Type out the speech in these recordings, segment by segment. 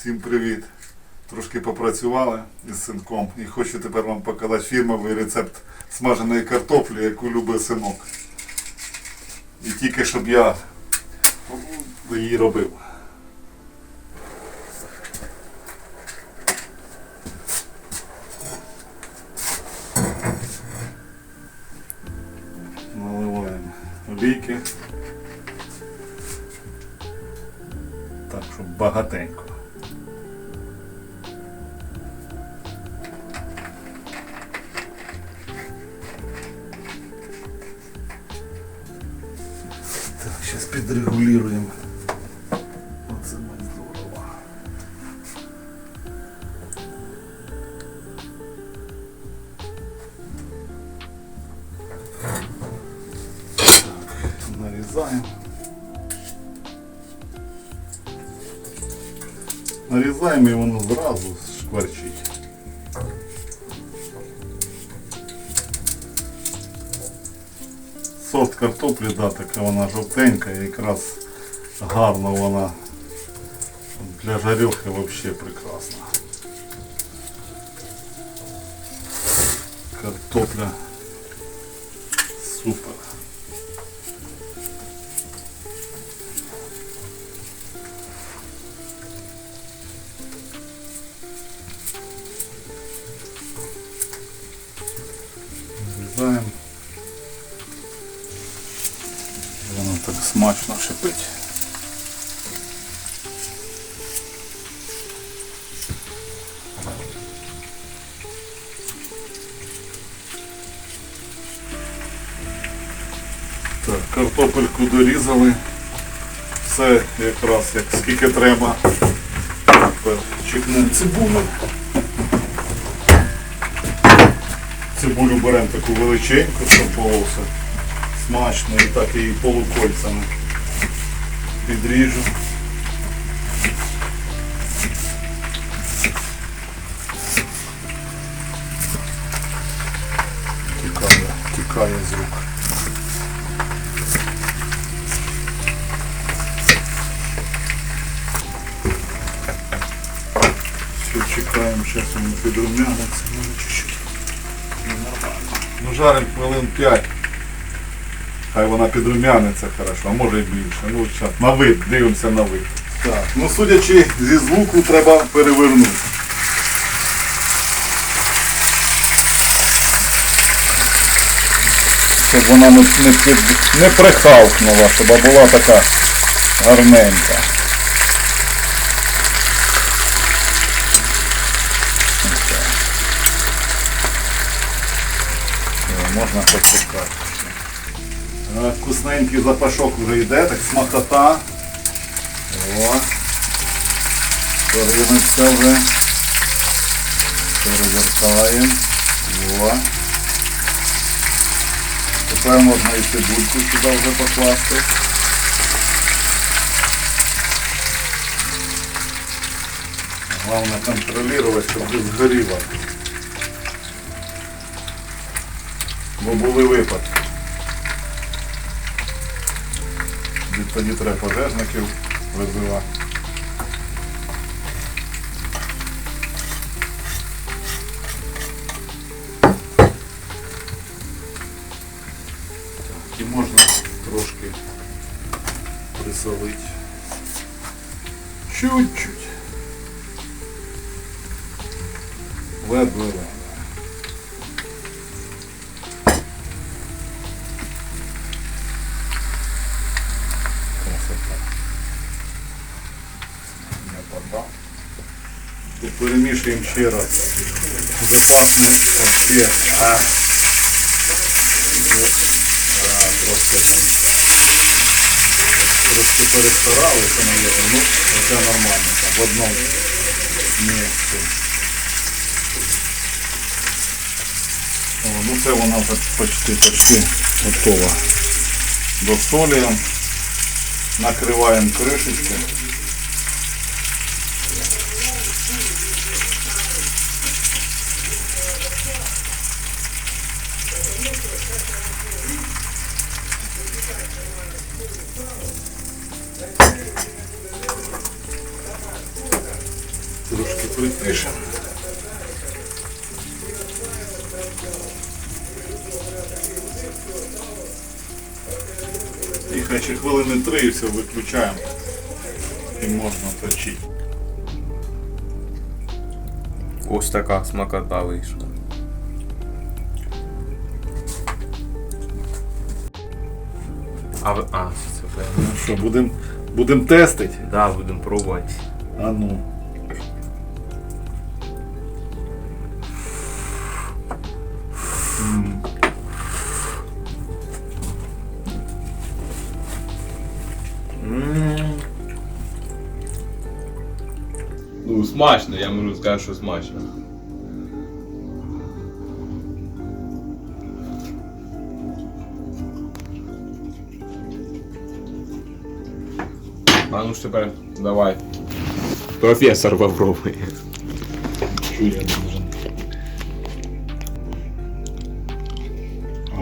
Всім привіт! Трошки попрацювали із синком і хочу тепер вам показати фірмовий рецепт смаженої картоплі, яку любить синок. І тільки щоб я її робив. Наливаємо олійки. Так, щоб багатенько. підрегулюємо. Оце ми здорово. Так, нарізаємо. Нарізаємо і воно зразу шкварчить. Сорт картоплі, да, така вона жовтенька, і якраз гарно вона для жарьохи взагалі прекрасна. Картопля супер. Нарізаємо. Смачно шипить. Так, картопельку дорізали. Все якраз як скільки треба. Тепер чекнемо цибулю. Цибулю беремо таку величеньку, щоб було смачно і так і полукольцями підріжу. Тікає, тікає з рук. Все, чекаємо, зараз він підрумяниться, може чуть-чуть. Ну, нормально. Ну жаримо хвилин 5. Хай вона підрумяниться хорошо, а може і більше. Ну, зараз на вид, дивимося на вид. Так, ну судячи зі звуку, треба перевернути. Щоб вона не, не, не прихавкнула, щоб була така гарненька. О, Можна почекати. Е, Вкусненький запашок вже йде, так смакота. О. Поринеться вже. Перевертаємо. О. Тепер можна і цибульку сюди вже покласти. Головне контролювати, щоб не згоріло. Бо були випадки. І Тоді треба пожежників визивати. І можна трошки присолити. Чуть-чуть. Ледве-ледве. Перемішуємо ще раз. Запахне вообще. А. Трошки перестаралися, наверное. Ну, це нормально. Там, в одному місці. Ну це вона почти почти готова. Досолюємо. Накриваємо кришечку. Трошки притишемо. І хай хвилини три і все виключаємо. І можна точити. Ось така смакота вийшла. А, ви- а це. Ну що, будемо будем тестити? Да, будемо пробувати. А ну. М. М. Ну, смачно, я можу сказати, що смачно. А ну ж тепер давай. Професор попробує. Що я должен?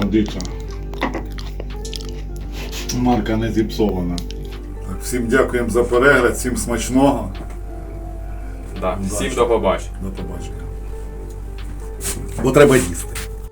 Годиться. Марка не зіпсована. Так, всім дякуємо за перегляд, всім смачного. Да. Удачі. Всім до побачення. До побачення. Бо треба їсти.